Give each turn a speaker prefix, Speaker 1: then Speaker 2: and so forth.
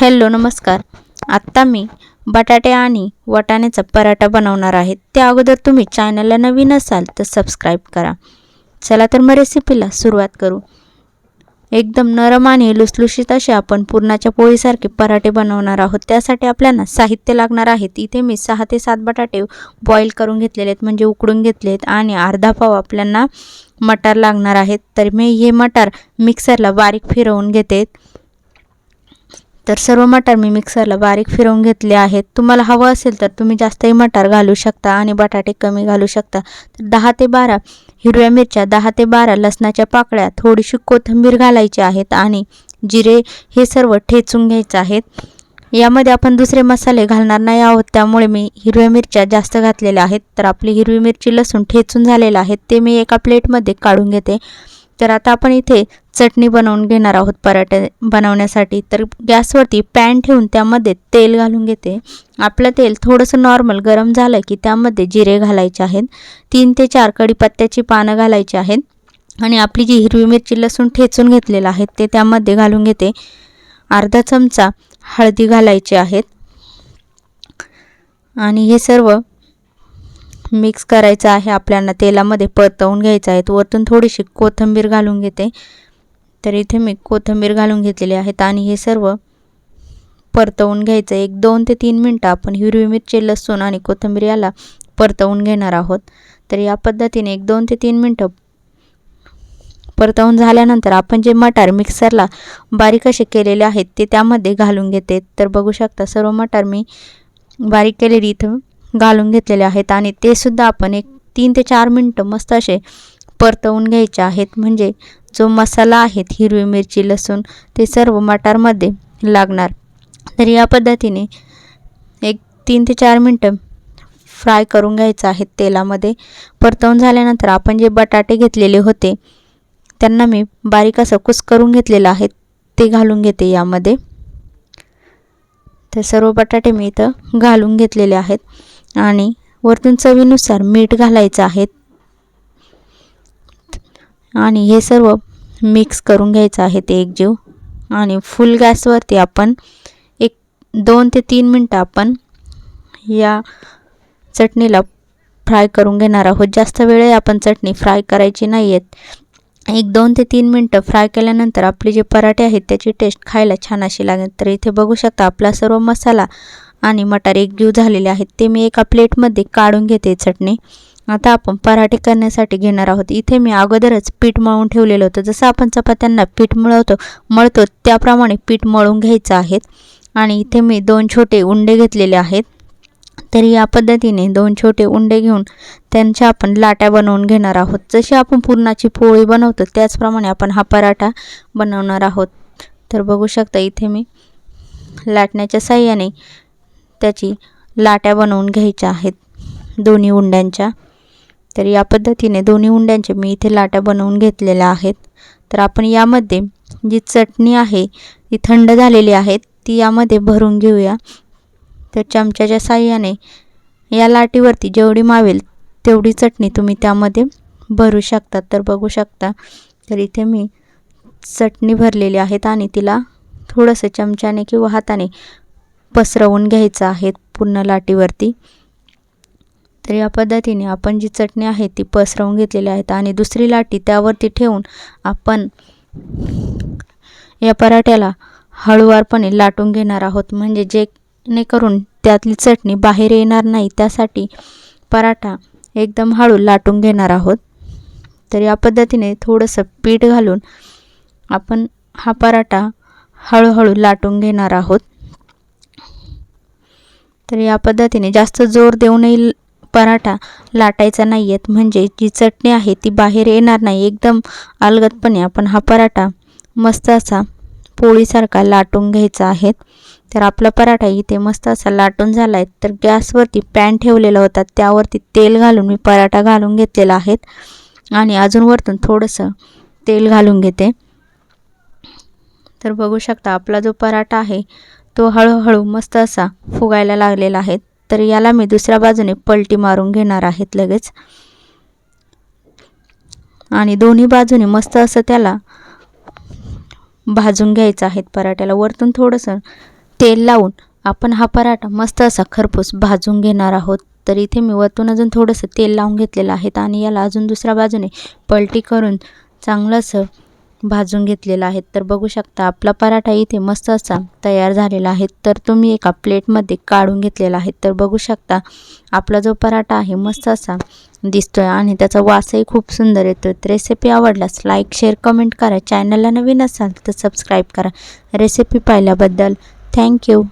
Speaker 1: Hello नमस्कार. आत्ता मी बटाटे आणि वाटाण्याचा पराठा बनवणार आहे. त्या अगोदर तुम्ही चॅनलला नवीन असाल तर सबस्क्राईब करा. चला तर मग रेसिपीला सुरुवात करू. एकदम नरम आणि लुसलुशीत असे आपण पुरणाच्या पोळीसारखे पराठे बनवणार आहोत. त्यासाठी आपल्याला साहित्य लागणार आहेत इथे मी सहा ते सात बटाटे बॉईल करून घेतलेले आहेत म्हणजे उकडून घेतले आहेत आणि अर्धा पाव आपल्याला मटार लागणार आहेत तर मी हे मटार मिक्सरला बारीक फिरवून घेते. तर सर्व मटार मी मिक्सरला बारीक फिरवून घेतले आहेत. तुम्हाला हवं असेल तर तुम्ही जास्तही मटार घालू शकता आणि बटाटे कमी घालू शकता. तर दहा ते बारा हिरव्या मिरच्या दहा ते बारा लसणाच्या पाकळ्या थोडीशी कोथिंबीर घालायची आहेत आणि जिरे हे सर्व ठेचून घ्यायचं आहेत. यामध्ये आपण दुसरे मसाले घालणार नाही आहोत त्यामुळे मी हिरव्या मिरच्या जास्त घातलेल्या आहेत. तर आपली हिरवी मिरची लसूण ठेचून झालेलं आहे ते मी एका प्लेटमध्ये काढून घेते. तर आता आपण इथे चटणी बनवून घेणार आहोत पराठे बनवण्यासाठी. तर गॅसवरती पॅन ठेवून त्यामध्ये तेल घालून घेते. आपलं तेल थोडंसं नॉर्मल गरम झालं की त्यामध्ये जिरे घालायचे आहेत. तीन ते चार कढीपत्त्याची पानं घालायची आहेत. आणि आपली जी हिरवी मिरची लसूण ठेचून घेतलेलं आहे ते त्यामध्ये घालून घेते. अर्धा चमचा हळदी घालायची आहेत आणि हे सर्व मिक्स करायचं आहे. आपल्याला तेलामध्ये परतवून घ्यायचं आहे. वरतून थोडीशी कोथिंबीर घालून घेते. तर इथे मी कोथिंबीर घालून घेतलेली आहेत आणि हे सर्व परतवून घ्यायचं. एक दोन ते तीन मिनटं आपण हिरवी मिरची लसूण आणि कोथिंबीर याला परतवून घेणार आहोत. तर या पद्धतीने एक दोन ते तीन मिनटं परतवून झाल्यानंतर आपण जे मटार मिक्सरला बारीक असे केलेले आहेत ते त्यामध्ये घालून घेते. तर बघू शकता सर्व मटार मी बारीक केलेली इथं घालून घेतलेले आहेत. आणि ते सुद्धा आपण एक तीन ते चार मिनटं मस्त असे परतवून घ्यायचे आहेत. म्हणजे जो मसाला आहेत हिरवी मिरची लसूण ते सर्व मटारमध्ये लागणार. तर या पद्धतीने एक तीन ते चार मिनटं फ्राय करून घ्यायचं आहे तेलामध्ये. परतवून झाल्यानंतर आपण जे बटाटे घेतलेले होते त्यांना मी बारीक असं कुस करून घेतलेलं आहे ते घालून घेते यामध्ये. तर सर्व बटाटे मी इथं घालून घेतलेले आहेत. आणि वरतून चवीनुसार मीठ घालायचं आहे. आणि हे सर्व मिक्स करून घ्यायचं आहे ते एकजीव. आणि फुल गॅसवरती आपण एक दोन ते तीन मिनटं आपण या चटणीला फ्राय करून घेणार आहोत. जास्त वेळ आपण चटणी फ्राय करायची नाही आहेत एक दोन ते तीन मिनटं फ्राय केल्यानंतर आपले जे पराठे आहेत त्याची टेस्ट खायला छान अशी लागेल. तर इथे बघू शकता आपला सर्व मसाला आणि मटार एकजीव झालेले आहेत. ते मी एका प्लेटमध्ये काढून घेते चटणी. आता आपण पराठे करण्यासाठी घेणार आहोत. इथे मी अगोदरच पीठ मळून ठेवलेलं होतं. जसं आपण चपात्यांना पीठ मळवतो मळतो त्याप्रमाणे पीठ मळून घ्यायचं आहे. आणि इथे मी दोन छोटे उंडे घेतलेले आहेत. तर या पद्धतीने दोन छोटे उंडे घेऊन त्यांच्या आपण लाट्या बनवून घेणार आहोत. जशी आपण पुरणाची पोळी बनवतो त्याचप्रमाणे आपण हा पराठा बनवणार आहोत. तर बघू शकता इथे मी लाटण्याच्या साह्याने त्याची लाट्या बनवून घ्यायच्या आहेत. दोन्ही उंड्यांच्या. तर या पद्धतीने दोन्ही उंड्यांचे मी इथे लाट्या बनवून घेतलेल्या आहेत. तर आपण यामध्ये जी चटणी आहे ती थंड झालेली आहे ती यामध्ये भरून घेऊया. तर चमच्याच्या साह्याने या लाटीवरती जेवढी मावेल तेवढी चटणी तुम्ही त्यामध्ये भरू शकता. तर बघू शकता तर इथे मी चटणी भरलेली आहेत आणि तिला थोडंसं चमच्याने किंवा हाताने पसरवून घ्यायचं आहे पूर्ण लाटीवरती. तर या पद्धतीने आपण जी चटणी आहे ती पसरवून घेतलेली आहेत आणि दुसरी लाटी त्यावरती ठेवून आपण या पराठ्याला हळुवारपणे लाटून घेणार आहोत. म्हणजे जेणेकरून त्यातली चटणी बाहेर येणार नाही त्यासाठी पराठा एकदम हळू लाटून घेणार आहोत. तर या पद्धतीने थोडंसं पीठ घालून आपण हा पराठा हळूहळू लाटून घेणार आहोत. तर या पद्धतीने जास्त जोर देऊनही पराठा लाटायचा नाही आहेत म्हणजे जी चटणी आहे ती बाहेर येणार नाही. एकदम अलगदपणे आपण हा पराठा मस्त असा पोळीसारखा लाटून घ्यायचा आहे. तर आपला पराठा इथे मस्त असा लाटून झाला आहे तर गॅसवरती पॅन ठेवलेला होता. त्यावरती तेल घालून मी पराठा घालून घेतलेला आहे. आणि अजून वरतून थोडंसं तेल घालून घेते. तर बघू शकता आपला जो पराठा आहे तो हळूहळू मस्त असा फुगायला लागलेला आहे. तर याला मी दुसऱ्या बाजूने पलटी मारून घेणार आहेत लगेच. आणि दोन्ही बाजूने मस्त असं त्याला भाजून घ्यायचं आहेत पराठ्याला. वरतून थोडंसं तेल लावून आपण हा पराठा मस्त असा खरपूस भाजून घेणार आहोत. तर इथे मी वरतून अजून थोडंसं तेल लावून घेतलेलं आहे. आणि याला अजून दुसऱ्या बाजूने पलटी करून चांगलं असं भाजून घेतलेला आहे. तर बघू शकता आपला पराठा इथे मस्त असा तयार झालेला आहे. तर तुम्ही एका प्लेटमध्ये काढून घेतलेला आहे. तर बघू शकता आपला जो पराठा आहे मस्त असा दिसतोय आणि त्याचा वासही खूप सुंदर येतोय. रेसिपी आवडल्यास लाईक शेअर कमेंट करा. चॅनलला नवीन असाल तर सबस्क्राईब करा. रेसिपी पाहिल्याबद्दल थँक्यू